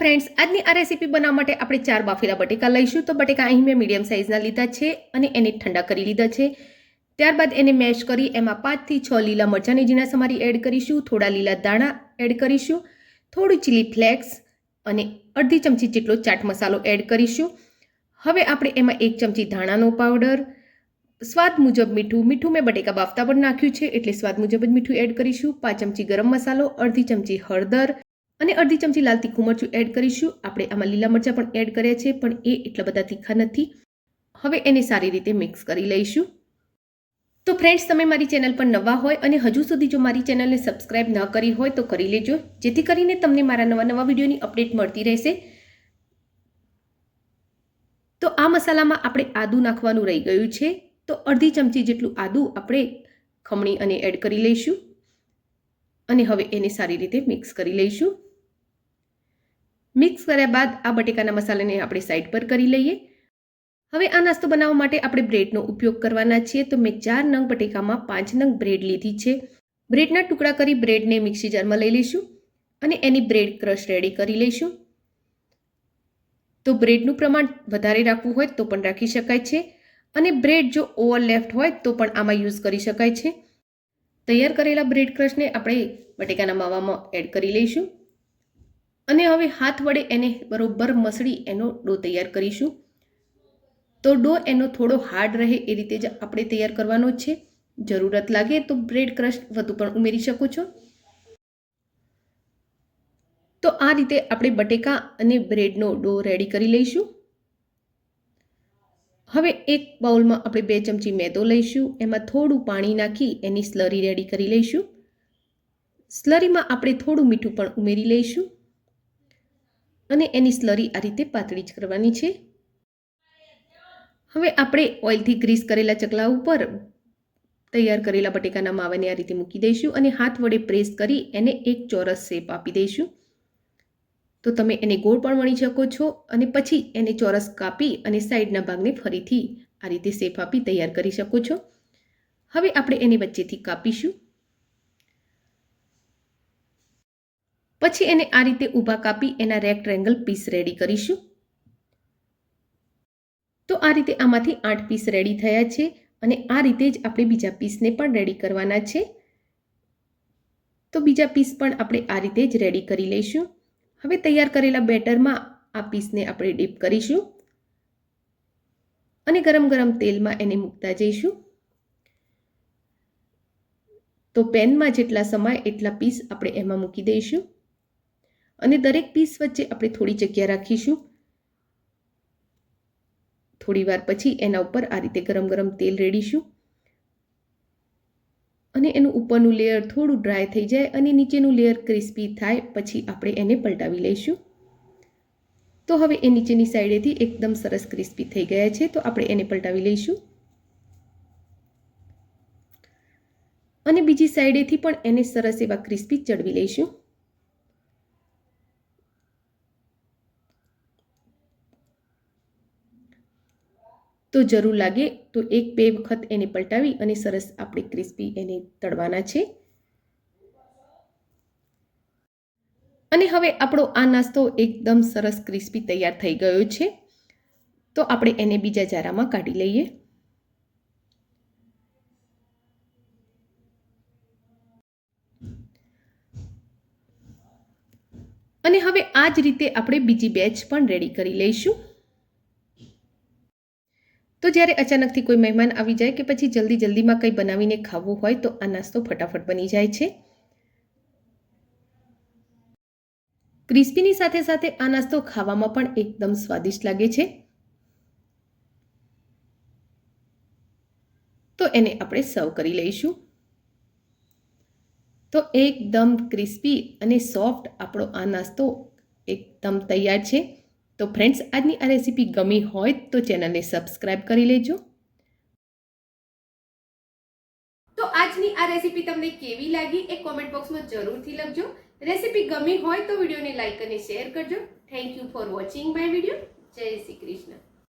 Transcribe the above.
Friends આજની આ recipe બનાવવા માટે આપણે ચાર બાફેલા બટેકા લઈશું. તો બટેકા અહીં મેં મીડિયમ સાઇઝના લીધા છે અને એને ઠંડા કરી લીધા છે. ત્યારબાદ એને મેશ કરી, એમાં પાંચથી છ લીલા મરચાંની ઝીણા સમારી એડ કરીશું. થોડા લીલા દાણા એડ કરીશું. થોડું ચીલી ફ્લેક્સ અને અડધી ચમચી જેટલો ચાટ મસાલો એડ કરીશું. હવે આપણે એમાં એક ચમચી ધાણાનો પાવડર સ્વાદ મુજબ મીઠું મીઠું મેં બટેકા બાફતા પણ નાખ્યું છે, એટલે સ્વાદ મુજબ જ મીઠું એડ કરીશું. પાંચ ચમચી ગરમ મસાલો, અડધી ચમચી હળદર અને અડધી ચમચી લાલ તીખું મરચું એડ કરીશું. આપણે આમાં લીલા મરચાં પણ એડ કર્યા છે, પણ એ એટલા બધા તીખા નથી. હવે એને સારી રીતે મિક્સ કરી લઈશું. તો ફ્રેન્ડ્સ, તમે મારી ચેનલ પર નવા હોય અને હજુ સુધી જો મારી ચેનલને સબસ્ક્રાઇબ ન કરી હોય તો કરી લેજો. જેથી કરીને તમને મારા નવા નવા વિડીયોની અપડેટ મળતી રહેશે. તો આ મસાલામાં આપણે આદું નાખવાનું રહી ગયું છે. તો અડધી ચમચી જેટલું આદું આપણે ખમણી અને એડ કરી લઈશું. અને હવે એને સારી રીતે મિક્સ કરી લઈશું. મિક્સ કર્યા બાદ આ બટેકાના મસાલાને આપણે સાઈડ પર કરી લઈએ. હવે આ નાસ્તો બનાવવા માટે આપણે બ્રેડનો ઉપયોગ કરવાના છીએ. તો મેં ચાર નંગ બટેકામાં પાંચ નંગ બ્રેડ લીધી છે. બ્રેડના ટુકડા કરી બ્રેડને મિક્સી જારમાં લઈ લઈશું અને એની બ્રેડ ક્રશ રેડી કરી લઈશું. તો બ્રેડનું પ્રમાણ વધારે રાખવું હોય તો પણ રાખી શકાય છે. અને બ્રેડ જો ઓવર લેફ્ટ હોય તો પણ આમાં યુઝ કરી શકાય છે. તૈયાર કરેલા બ્રેડ ક્રશને આપણે બટેકાના માવામાં એડ કરી લઈશું. અને હવે હાથ વડે એને બરોબર મસળી એનો ડો તૈયાર કરીશું. તો ડો એનો થોડો હાર્ડ રહે એ રીતે જ આપણે તૈયાર કરવાનો છે. જરૂરત લાગે તો બ્રેડ ક્રશ વધુ પણ ઉમેરી શકો છો. તો આ રીતે આપણે બટેકા અને બ્રેડનો ડો રેડી કરી લઈશું. હવે એક બાઉલમાં આપણે બે ચમચી મેદો લઈશું. એમાં થોડું પાણી નાખી એની સ્લરી રેડી કરી લઈશું. સ્લરીમાં આપણે થોડું મીઠું પણ ઉમેરી લઈશું. અને એની સ્લરી આ રીતે પાતળી જ કરવાની છે. હવે આપણે ઓઇલથી ગ્રીસ કરેલા ચકલા ઉપર તૈયાર કરેલા બટેકાના માવાને આ રીતે મૂકી દઈશું અને હાથ વડે પ્રેસ કરી એને એક ચોરસ શેપ આપી દઈશું. તો તમે એને ગોળ પણ વણી શકો છો અને પછી એને ચોરસ કાપી અને સાઈડના ભાગને ફરીથી આ રીતે શેપ આપી તૈયાર કરી શકો છો. હવે આપણે એની વચ્ચેથી કાપીશું. પછી એને આ રીતે ઊભા કાપી એના રેક્ટ્રેંગલ પીસ રેડી કરીશું. તો આ રીતે આમાંથી આઠ પીસ રેડી થયા છે અને આ રીતે જ આપણે બીજા પીસને પણ રેડી કરવાના છે. તો બીજા પીસ પણ આપણે આ રીતે જ રેડી કરી લઈશું. હવે તૈયાર કરેલા બેટરમાં આ પીસને આપણે ડીપ કરીશું. અને ગરમ ગરમ તેલમાં એને મૂકતા જઈશું. તો પેનમાં જેટલા સમાય એટલા પીસ આપણે એમાં મૂકી દઈશું. અને દરેક પીસ વચ્ચે આપણે થોડી જગ્યા રાખીશું. થોડી વાર પછી એના ઉપર આ રીતે ગરમ ગરમ તેલ રેડીશું. અને એનું ઉપરનું લેયર થોડું ડ્રાય થઈ જાય અને નીચેનું લેયર ક્રિસ્પી થાય પછી આપણે એને પલટાવી લઈશું. તો હવે એ નીચેની સાઈડેથી એકદમ સરસ ક્રિસ્પી થઈ ગયા છે તો આપણે એને પલટાવી લઈશું. અને બીજી સાઈડેથી પણ એને સરસ એવા ક્રિસ્પી ચડવી લઈશું. તો જરૂર લાગે તો એક બે વખત એને પલટાવી અને સરસ આપણે ક્રિસ્પી એને તળવાના છે. અને હવે આપણો આ નાસ્તો એકદમ સરસ ક્રિસ્પી તૈયાર થઈ ગયો છે. તો આપણે એને બીજા જારામાં કાઢી લઈએ. અને હવે આ જ રીતે આપણે બીજી બેચ પણ રેડી કરી લઈશું. તો જ્યારે અચાનકથી કોઈ મહેમાન આવી જાય કે પછી જલ્દી જલ્દીમાં કંઈ બનાવીને ખાવું હોય તો આ નાસ્તો ફટાફટ બની જાય છે. ક્રિસ્પીની સાથે સાથે આ નાસ્તો ખાવામાં પણ એકદમ સ્વાદિષ્ટ લાગે છે. તો એને આપણે સર્વ કરી લઈશું. તો એકદમ ક્રિસ્પી અને સોફ્ટ આપણો આ નાસ્તો એકદમ તૈયાર છે. તો ફ્રેન્ડ્સ આજની આ રેસીપી ગમી હોય તો ચેનલને સબસ્ક્રાઈબ કરી લેજો. તો આજની આ રેસીપી તમને કેવી લાગી એ કોમેન્ટ બોક્સમાં જરૂરથી લખજો. રેસીપી ગમી હોય તો વિડીયોને લાઈક અને શેર કરજો. Thank you for watching my video Jai Shri Krishna.